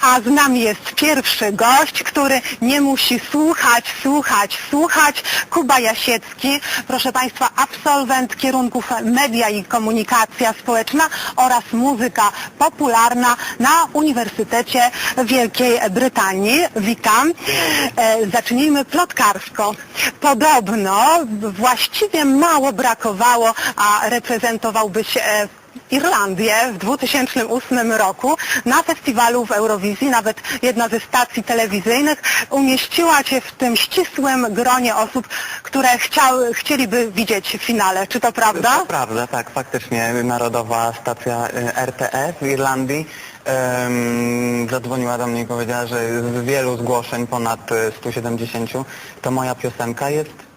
A z nami jest pierwszy gość, który nie musi słuchać, słuchać, słuchać. Kuba Jasiecki, proszę Państwa, absolwent kierunków media i komunikacja społeczna oraz muzyka popularna na Uniwersytecie Wielkiej Brytanii. Witam. E, zacznijmy plotkarsko. Podobno właściwie mało brakowało, a reprezentowałbyś e, Irlandię w 2008 roku na festiwalu w Eurowizji. Nawet jedna ze stacji telewizyjnych umieściła Cię w tym ścisłym gronie osób, które chciały, chcieliby widzieć w finale. Czy to prawda? To prawda, tak, faktycznie narodowa stacja y, RTE w Irlandii em, zadzwoniła do mnie i powiedziała, że z wielu zgłoszeń, ponad y, 170, to moja piosenka jest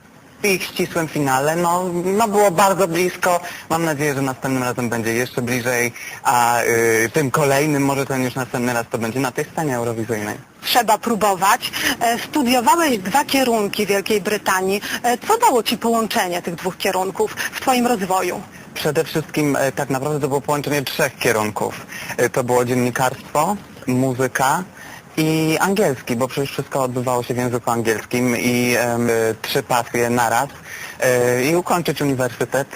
w ich ścisłym finale. No, no było bardzo blisko. Mam nadzieję, że następnym razem będzie jeszcze bliżej, a y, tym kolejnym, może ten już następny raz to będzie na tej scenie eurowizyjnej. Trzeba próbować. E, Studiowałeś dwa kierunki Wielkiej Brytanii. E, Co dało Ci połączenie tych dwóch kierunków w Twoim rozwoju? Przede wszystkim e, tak naprawdę to było połączenie trzech kierunków. E, To było dziennikarstwo, muzyka i angielski, bo przecież wszystko odbywało się w języku angielskim i e, trzy pasje naraz. E, I ukończyć uniwersytet.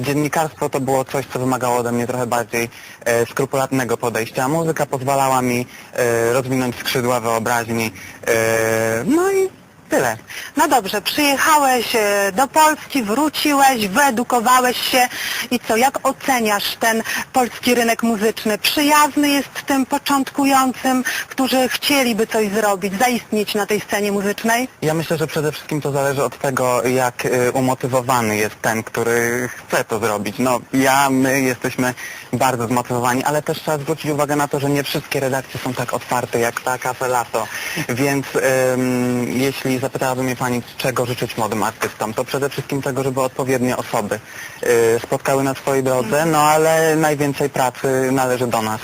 Dziennikarstwo to było coś, co wymagało ode mnie trochę bardziej e, skrupulatnego podejścia. Muzyka pozwalała mi e, rozwinąć skrzydła wyobraźni. E, No i tyle. No dobrze, przyjechałeś e, do Polski, wróciłeś, wyedukowałeś się i co, jak oceniasz ten polski rynek muzyczny? Przyjazny jest tym początkującym, którzy chcieliby coś zrobić, zaistnieć na tej scenie muzycznej? Ja myślę, że przede wszystkim to zależy od tego, jak y, umotywowany jest ten, który chce to zrobić. No ja, my jesteśmy bardzo zmotywowani, ale też trzeba zwrócić uwagę na to, że nie wszystkie redakcje są tak otwarte jak ta Cafe Lato. Więc ym, jeśli zapytałaby mnie Pani, czego życzyć młodym artystom, to przede wszystkim tego, żeby odpowiednie osoby y, spotkały na swojej drodze, no ale najwięcej pracy należy do nas.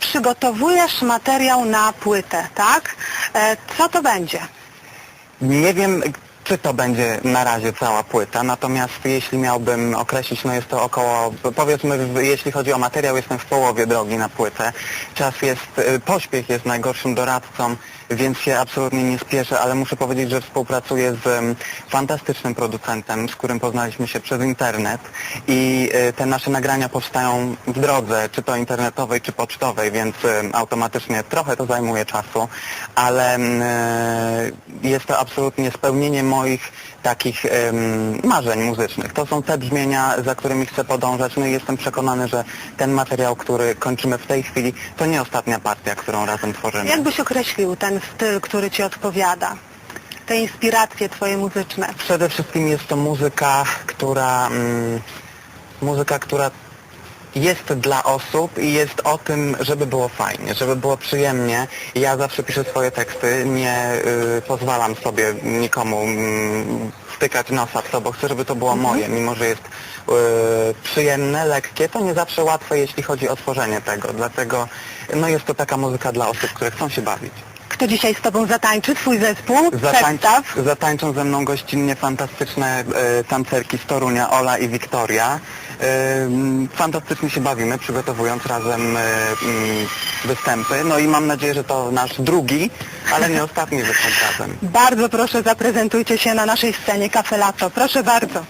Przygotowujesz materiał na płytę, tak? E, Co to będzie? Nie wiem, czy to będzie na razie cała płyta, natomiast jeśli miałbym określić, no jest to około, powiedzmy, w- jeśli chodzi o materiał, jestem w połowie drogi na płytę. Czas jest, y, pośpiech jest najgorszym doradcą, więc się absolutnie nie spieszę, ale muszę powiedzieć, że współpracuję z fantastycznym producentem, z którym poznaliśmy się przez internet i y, te nasze nagrania powstają w drodze, czy to internetowej, czy pocztowej, więc automatycznie trochę to zajmuje czasu, ale e, jest to absolutnie spełnienie moich takich marzeń muzycznych. To są te brzmienia, za którymi chcę podążać, no i jestem przekonany, że ten materiał, który kończymy w tej chwili, to nie ostatnia partia, którą razem tworzymy. Jak byś określił ten styl, który Ci odpowiada? Te inspiracje Twoje muzyczne? Przede wszystkim jest to muzyka, która mm, muzyka, która jest dla osób i jest o tym, żeby było fajnie, żeby było przyjemnie. Ja zawsze piszę swoje teksty, nie y, pozwalam sobie nikomu mm, wtykać nosa w to, bo chcę, żeby to było moje, mimo że jest y, przyjemne, lekkie, to nie zawsze łatwe, jeśli chodzi o tworzenie tego. Dlatego no jest to taka muzyka dla osób, które chcą się bawić. Kto dzisiaj z Tobą zatańczy? Twój zespół? Zatań, Przedstaw. zatańczą ze mną gościnnie fantastyczne e, tancerki z Torunia, Ola i Wiktoria. E, m, fantastycznie się bawimy, przygotowując razem e, m, występy. No i mam nadzieję, że to nasz drugi, ale nie ostatni występ razem. Bardzo proszę zaprezentujcie się na naszej scenie Cafe Lato. Proszę bardzo.